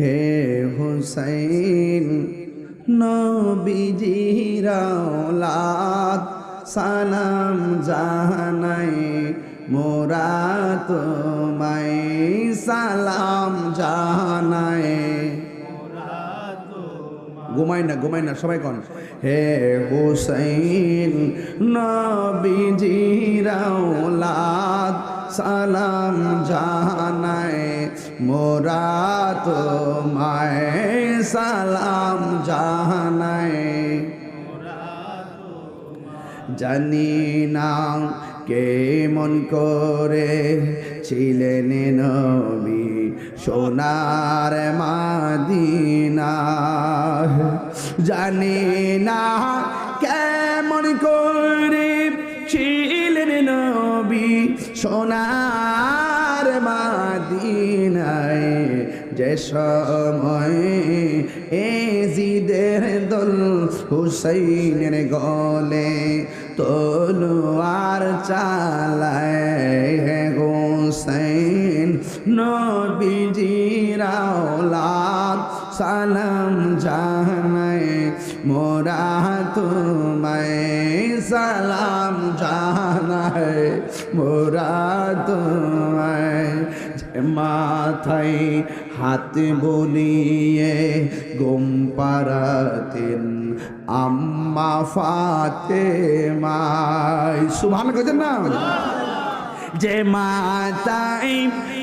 হে হুসাইন নবীজিরাওলাদ সালাম জাহানাই, মোরা তোমায় সালাম জাহানাই। ঘুমাই না ঘুমাই না, সবাই কন। হে হুসাইন নবীজিরাওলাদ সালাম জাহানায় মোরা তোমায় সালাম জাহানায় জানি না কেমন করে ছিলেন নবী সোনার মাদিনা। জানি না কেমন করে ছিলেন নবী সোনার মাদিনায় যে সময় এ জিদের দল হুসাইনের গলে তলোয়ার চালায় হে হুসাইন নবীজিরাওলাদ সালাম জানায়, মোরা তোমায় সালাম জানায়। মোরা তোমায় মাথায় হাত বলিয়ে গম পারাতেন আম্মা ফাতে মাই সুভান কেছেন না? যে মাতাই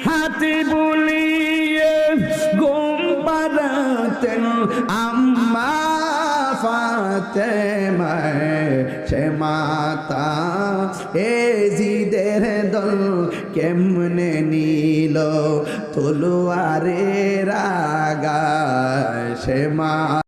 হাতে বলিয়ে গম পারাতেন আম্মা ফাতে সে মাতা এ জিদের দল কেমনে নিল? তলোয়ারে রাগা সে মা